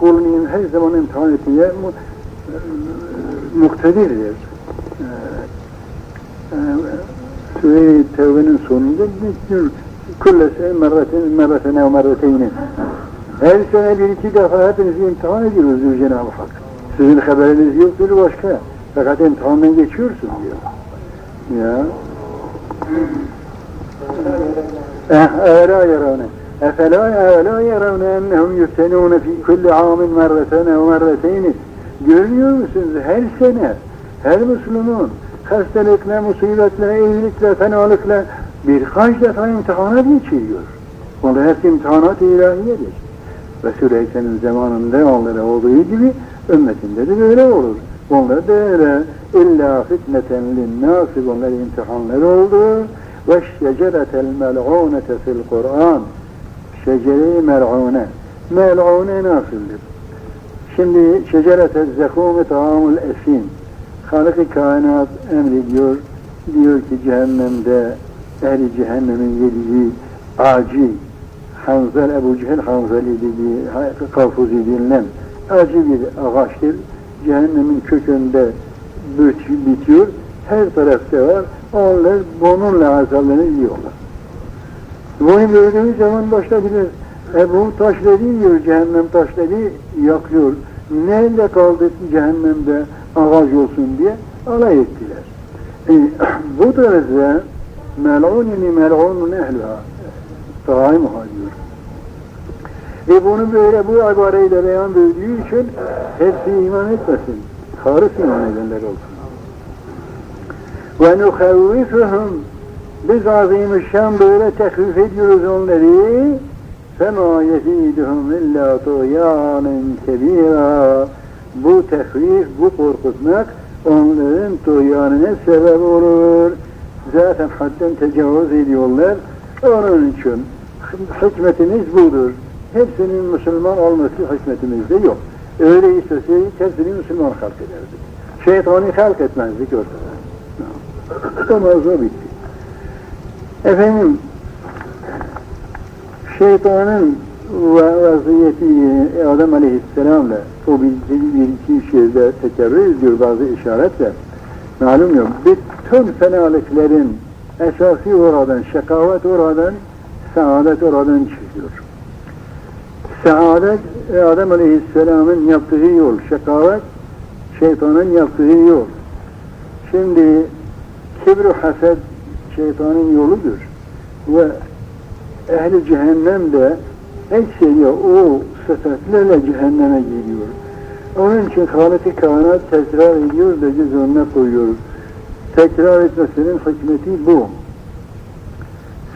kulunun her zaman imtihan ettiği mu, e, muktedirdir. Süveyli e, e, Tevbe'nin sonunda külle şey merraten, merratene ve merrateyni. Her sene bir iki defa hepinizi imtihan ediyoruz diyor Cenab-ı Hak. Sizin haberiniz yoktur başka. Fakat imtihandan geçiyorsun diyor. Ya. Eh, era yaranı. Efela la yeravne ennehum yuftenûne fi kulli amin merretene ve merreteyni. Musunuz? Her sene, her Müslümanın hastalıkla, musibetle, iyilikle, fenalıkla birkaç defa imtihana geçiriyor. Onlar hepsi imtihanat-ı ilahiyedir. Resul-i Ekrem'in zamanında onlara olduğu gibi ümmetinde de böyle olur. Onlar da öyle. İlla fitneten linnâsi bunlar imtihanları oldu. Ve şeceretel mel'ûnete fil Kur'an şecere-i mel'ûne mel'ûne nasıldır? Şimdi şeceret-el zekûm taamul esin Halık-ı kainat emrediyor diyor ki cehennemde ehli cehennemin yediği acı Hanzel Ebu Cehil Hanzeli dediği Kafuzi denilen acı bir ağaçtır. Cehennemin kökünde bitiyor. Her tarafta var. Onlar bununla azablarını yiyorlar. Bunu gördüğümüz zaman başlayabilir. E bu taşları yiyor, cehennem taşları yakıyor. Nerede kaldı cehennemde ağaç olsun diye alay ettiler. E, bu tarzda mel'unini mel'unun ehliha daimuha diyor. E bunu böyle bu ibareyle beyan böldüğü için hepsi iman etmesin. Haris iman edenler olsun. Ve nukhevvifuhum biz azim şan böyle tekvif ediyoruz onları فَمَا يَزِيدُهُمْ اِلَّا طُغْيَانًا كَب۪يرًا Bu tekvif, bu korkutmak onların tuğyanına sebep olur. Zaten hadden tecavüz ediyorlar. Onun için hikmetimiz budur. Hepsinin Müslüman olması hikmetimizde yok. Öyle isteseydik hepsini Müslüman halk ederdik. Şeytani halk etmezdik ortada. O mevzu bitti. Efendim, şeytanın vaziyeti Adem Aleyhisselam'la o bir, bir iki şeyde tekerrür ediyor bazı işaretler. Malum yok. Bütün fenalıkların esası oradan, şekavet oradan, saadet oradan çıkıyor. Saadet Adem Aleyhisselam'ın yaptığı yol, şekavet şeytanın yaptığı yol. Şimdi kibr-i haset şeytanın yoludur. Ve ehli cehennem de ekseri o sıfatlarla cehenneme geliyor. Onun için Kainat tekrar ediyor da göz önüne koyuyor. Tekrar etmesinin hikmeti bu.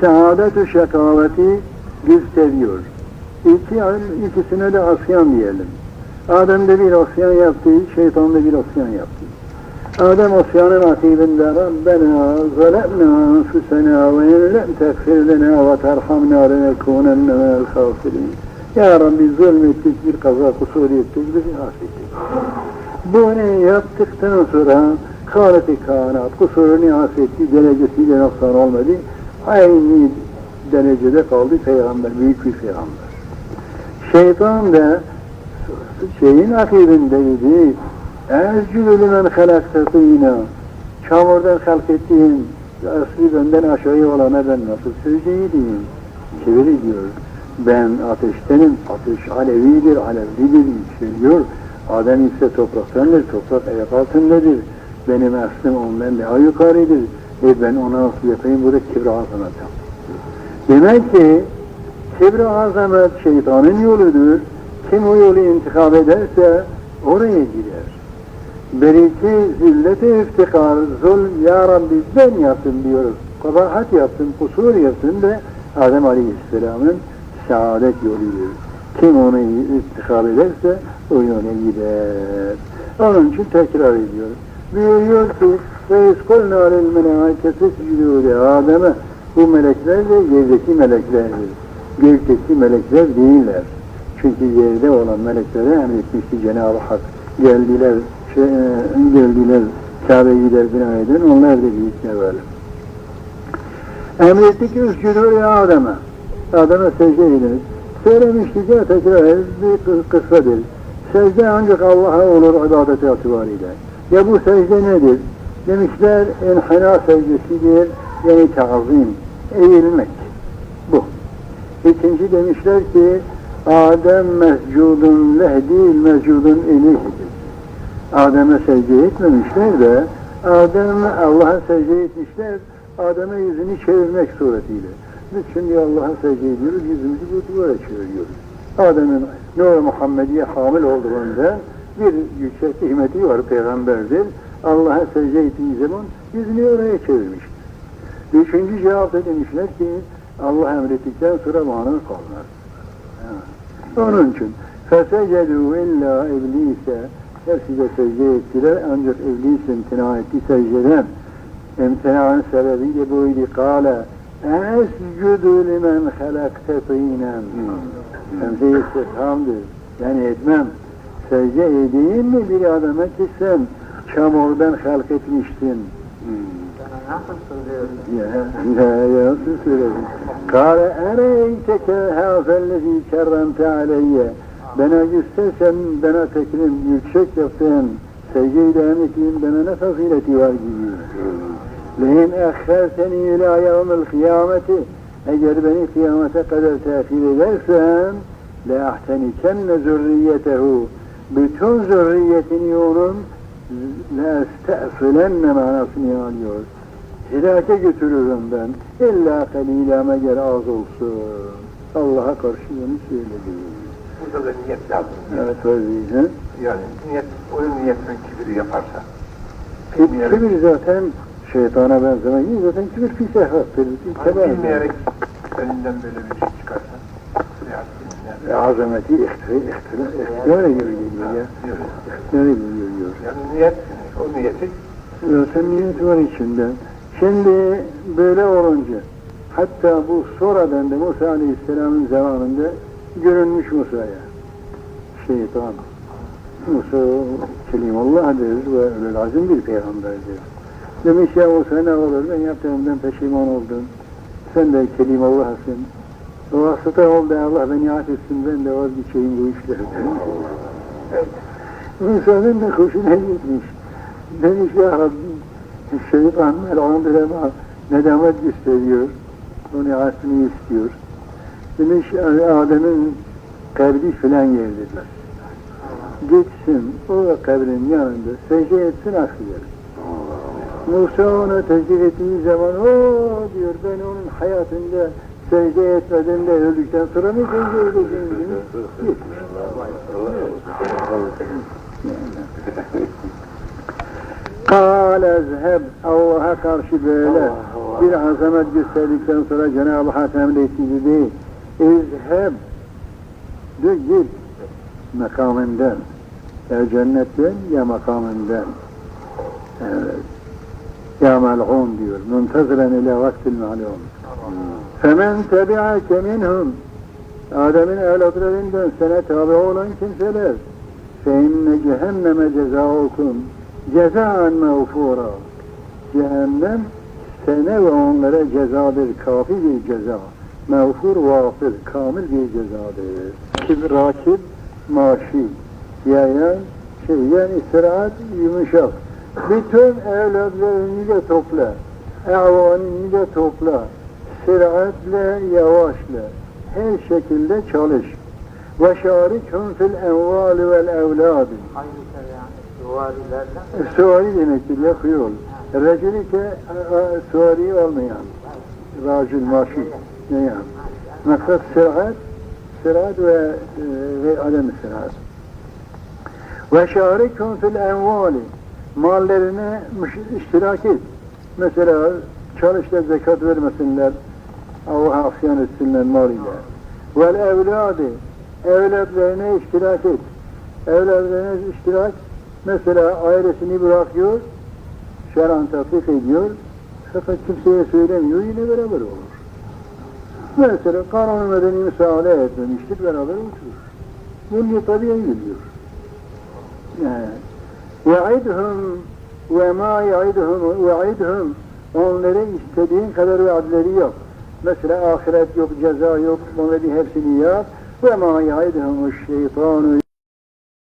Saadet-ü şekaveti gösteriyor. İki, ikisine de asyan diyelim. Adem de bir asyan yaptı, şeytan da bir asyan yaptı. Adem asyanın akibinde Rabbena zalemna enfusena ve in lem tekfir lena ve terhamna lenekunenne minel khasirin. Ya Rabbi zulmettik, bir kaza kusur ettik, bizi affettik. Bunu yaptıktan sonra Hâlet-i kainat kusurunu affetti, derecesiyle noksan olmadı. Aynı derecede kaldı peygamber, büyük bir peygamber. Şeytan da şeyin akibindeydi. Ezcülü men halaktatînâ Çamurdan halk ettiğin asli benden aşağıya olana ben nasıl söyleyeyim? Çevir diyor. Ben ateştenim, ateş alevidir, alevlidir, yükseliyor. Adem ise topraktandır, toprak ayak altındadır. Benim aslim ondan daha yukarıdır. E ben ona nasıl yapayım? Bu da kibri azamet. Demek ki kibri azamet şeytanın yoludur. Kim o yolu intikam ederse oraya gider. Beriki zilleti iftikar, zulm, ya Rabbi ben yaptım diyoruz. Kabahat yaptım, kusur yaptım ve Adem Aleyhisselam'ın saadet yoludur. Kim onu istikar ederse o yola gider. Onun için tekrar ediyoruz. Buyuruyor ki ve iskolna alel melâiketi sücudûle Adem'e bu melekler de yerdeki meleklerdir. Gökteki melekler değiller. Çünkü yerde olan meleklere emretmişti Cenab-ı Hak. Geldiler, şey, geldiler Kabe'yi der bina eden, onlar da büyükler böyle. Emretti ki üscüdû ya Adem'e. Adem'e secde ediniz. Söylemiştik ya tekrar bir kı- kıssadır. Secde ancak Allah'a olur ibadet itibariyle. Ya bu secde nedir? Demişler enhina secdesidir, yani tazim, eğilmek. Bu. İkinci demişler ki Adem mescudun leh değil mescudun ileyhidir. Adem'e secde etmemişler de Adem'e Allah'a secde etmişler. Adem'e yüzünü çevirmek suretiyle. Biz şimdi Allah'a secde ediyoruz, yüzümüzü bu duvara çeviriyoruz. Adem'in Nur-i Muhammediye hamil olduğunda bir yüksek hikmeti var, peygamberdir. Allah'a secde ettiği zaman yüzünü oraya çevirmiş. Üçüncü cevapta demişler ki Allah emrettikten sonra manı kalmaz. Ha. Onun için fesecedû illa iblise de secde ettiler ancak iblis imtina etti secdeden. İmtinanın sebebi de buydu. Kale escudu limen halakte tînen. Hemze istifhamdır. Yani etmem. Secde edeyim mi bir adama ki sen çamurdan halk etmiştin. Nasıl nasıl söyledin? Kâle ereyteke hâfellezî kerremte aleyye. Bana göstersen, bana tekrim yüksek yaptın, secde ilan ettiğin bana ne fazileti var gibi. Lehin ehherteni ilâ yevmel kıyameti. Eğer beni kıyamete kadar tehir edersen, le ahtenikenne zürriyetehu. Bütün zürriyetini onun le estefilenne manasını alıyor. Hilake götürürüm ben. İlla kalilame gel az olsun. Allah'a karşı bunu söyledim. Burada da niyet lazım. Evet öyle. he? Yani niyet, o niyetin kibiri yaparsa. Bilmeyerek, Kibir zaten şeytana benzemek değil. Zaten kibir pis ehlaktır. hani bilmeyerek elinden böyle bir şey çıkarsa. Ya, bilmeyerek. E, Azameti ihtira gibi geliyor ya. İhtira gibi geliyor. Yani niyet, o niyeti Zaten niyet var içinde. Şimdi böyle olunca hatta bu sonradan da Musa Aleyhisselam'ın zamanında görünmüş Musa'ya. Şeytan. Musa Kelimullah'dır ve öyle lazım bir peygamberdir. Demiş ya Musa ne olur ben yaptığımdan peşiman oldum. Sen de Kelimullah'sın. Vasıta oldu Allah beni affetsin ben de vazgeçeyim bu işlerden. Musa'nın da hoşuna gitmiş. Demiş ya Rabbi şeytan mel'undur ama nedamet gösteriyor. Onu asını istiyor demiş Adem'in kabri filan yer dediler. Gitsin o kabrin yanında secde etsin aklı Musa ona teklif ettiği zaman o diyor ben onun hayatında secde etmeden de öldükten sonra mı secde edeceğim demiş. Gitmiş. Kâle zheb Allah'a karşı böyle bir azamet gösterdikten sonra Cenab-ı Hak emretti değil. İzheb de git makamından. Ya cennetten ya makamından. Evet. Ya mal'un diyor. Muntaziren ile vaktil mal'un. Femen tebi'ake minhum. Adem'in evlatlarından sana tabi olan kimseler. Feinne cehenneme cezaukum. Cezaan mevfura. Cehennem sene ve onlara cezadır. Kafi bir ceza. Mağfur, vafır, kamil bir cezadır. Kib, rakib, maşi, yayan, şey, yani istirahat, yumuşak. Bütün evlatlarını da topla, evanını da topla, süratle, yavaşla, her şekilde çalış. Ve şarikhum fil envali vel evladi. hangisi yani? Suvari demektir, yakıyor. Recül ise suvari olmayan. Racül maşi. Yani? Maksat sıraat, sıraat ve, e, ve alem sıraat. Ve şarikhum fil envali. Mallerine iştirak et. Mesela çalış da zekat vermesinler. Allah'a asyan etsinler malıyla. Vel evladi. Evlatlarına iştirak et. Evlatlarına iştirak Mesela ailesini bırakıyor, şer'an tatbik ediyor, fakat kimseye söylemiyor, yine beraber olur. Mesela kanun medeni müsaade etmemiştir, beraber uçurur. Bunca tabiye gidiyor. Ve'idhum ee, ve ma ya'idhum ve'idhum Onları istediğin kadar vaadleri yap. Mesela ahiret yok, ceza yok, onların hepsini yap. Ve ma ya'idhum şeytanu